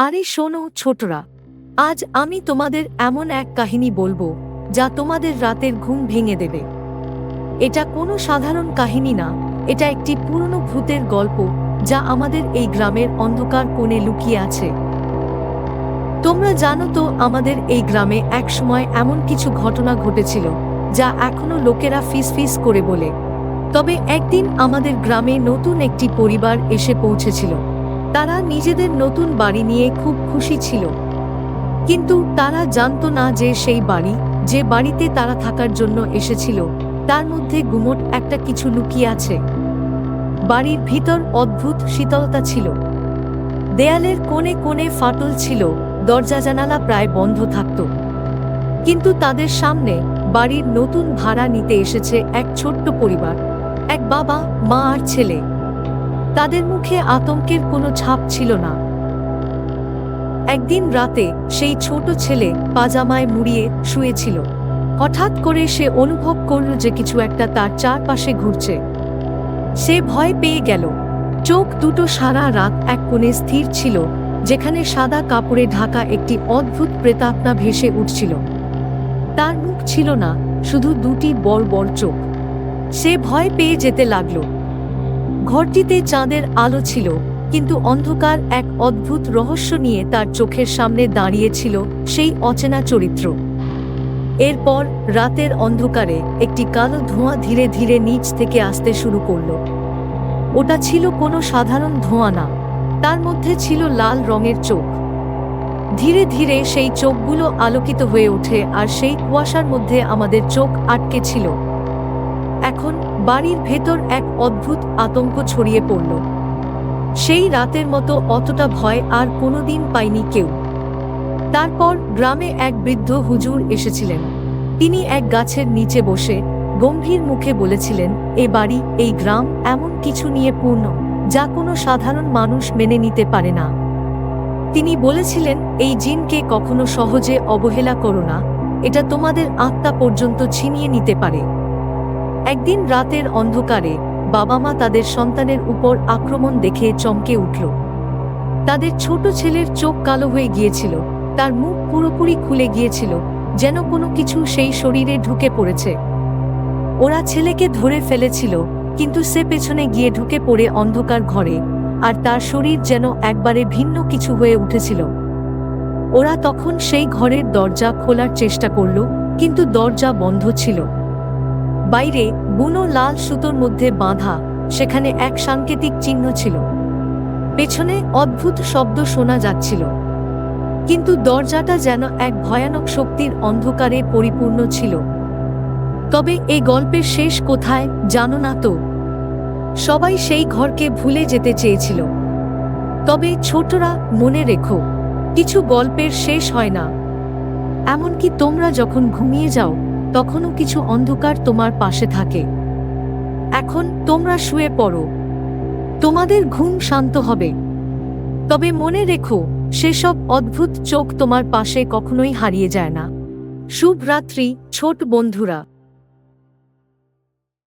আরে শোনো, ছোটরা, আজ আমি তোমাদের এমন এক কাহিনী বলব যা তোমাদের রাতের ঘুম ভেঙে দেবে। এটা কোনো সাধারণ কাহিনী না, এটা একটি পুরনো ভূতের গল্প যা আমাদের এই গ্রামের অন্ধকার কোণে লুকিয়ে আছে। তোমরা জানো তো, আমাদের এই গ্রামে একসময় এমন কিছু ঘটনা ঘটেছিল যা এখনও লোকেরা ফিস ফিস করে বলে। তবে একদিন আমাদের গ্রামে নতুন একটি পরিবার এসে পৌঁছেছিল। তারা নিজেদের নতুন বাড়ি নিয়ে খুব খুশি ছিল। কিন্তু তারা জানতো না যে সেই বাড়ি, যে বাড়িতে তারা থাকার জন্য এসেছিল, তার মধ্যে গুমট একটা কিছু লুকিয়ে আছে। বাড়ির ভিতর অদ্ভুত শীতলতা ছিল। দেয়ালের কোণে কোণে ফাটল ছিল, দরজা জানালা প্রায় বন্ধ থাকত। কিন্তু তাদের সামনে বাড়ির নতুন ভাড়া নিতে এসেছে এক ছোট্ট পরিবার, এক বাবা, মা আর ছেলে। তাদের মুখে আতঙ্কের কোনো ছাপ ছিল না। একদিন রাতে সেই ছোট ছেলে পাজামায় মুড়িয়ে শুয়েছিল। হঠাৎ করে সে অনুভব করল যে কিছু একটা তার চারপাশে ঘুরছে। সে ভয় পেয়ে গেল। চোখ দুটো সারা রাত এক কোণে স্থির ছিল, যেখানে সাদা কাপড়ে ঢাকা একটি অদ্ভুত প্রেতাত্মা ভেসে উঠছিল। তার মুখ ছিল না, শুধু দুটি বড় বড় চোখ। সে ভয় পেয়ে যেতে লাগল। ঘরটিতে চাঁদের আলো ছিল, কিন্তু অন্ধকার এক অদ্ভুত রহস্য নিয়ে তার চোখের সামনে দাঁড়িয়েছিল সেই অচেনা চরিত্র। এরপর রাতের অন্ধকারে একটি কালো ধোঁয়া ধীরে ধীরে নিচ থেকে আসতে শুরু করল। ওটা ছিল কোনো সাধারণ ধোঁয়া না, তার মধ্যে ছিল লাল রঙের চোখ। ধীরে ধীরে সেই চোখগুলো আলোকিত হয়ে ওঠে আর সেই কুয়াশার মধ্যে আমাদের চোখ আটকে ছিল। এখন বাড়ির ভেতর এক অদ্ভুত আতঙ্ক ছড়িয়ে পড়ল। সেই রাতের মতো অতটা ভয় আর কোনোদিন পায়নি কেউ। তারপর গ্রামে এক বৃদ্ধ হুজুর এসেছিলেন। তিনি এক গাছের নিচে বসে গম্ভীর মুখে বলেছিলেন, এ বাড়ি, এই গ্রাম এমন কিছু নিয়ে পূর্ণ, যা কোনো সাধারণ মানুষ মেনে নিতে পারে না। তিনি বলেছিলেন, এই জিনকে কখনো সহজে অবহেলা করো না। এটা তোমাদের আত্মা পর্যন্ত ছিনিয়ে নিতে পারে। একদিন রাতের অন্ধকারে বাবা মা তাদের সন্তানের উপর আক্রমণ দেখে চমকে উঠল। তাদের ছোট ছেলের চোখ কালো হয়ে গিয়েছিল, তার মুখ পুরোপুরি খুলে গিয়েছিল, যেন কোনো কিছু সেই শরীরে ঢুকে পড়েছে। ওরা ছেলেকে ধরে ফেলেছিল, কিন্তু সে পেছনে গিয়ে ঢুকে পড়ে অন্ধকার ঘরে, আর তার শরীর যেন একবারে ভিন্ন কিছু হয়ে উঠেছিল। ওরা তখন সেই ঘরের দরজা খোলার চেষ্টা করল, কিন্তু দরজা বন্ধ ছিল। বাইরে বুনো লাল সুতোর মধ্যে বাঁধা, সেখানে এক সাংকেতিক চিহ্ন ছিল। পেছনে অদ্ভুত শব্দ শোনা যাচ্ছিল। কিন্তু দরজাটা যেন এক ভয়ানক শক্তির অন্ধকারে পরিপূর্ণ ছিল। তবে এই গল্পের শেষ কোথায় জানো না তো? সবাই সেই ঘরকে ভুলে যেতে চেয়েছিল। তবে ছোটরা মনে রেখো, কিছু গল্পের শেষ হয় না। এমনকি তোমরা যখন ঘুমিয়ে যাও তখনও কিছু অন্ধকার তোমার পাশে থাকে। এখন তোমরা শুয়ে পড়ো। তোমাদের ঘুম শান্ত হবে। তবে মনে রেখো, সেসব অদ্ভুত চোখ তোমার পাশে কখনোই হারিয়ে যায় না। শুভরাত্রি, ছোট বন্ধুরা।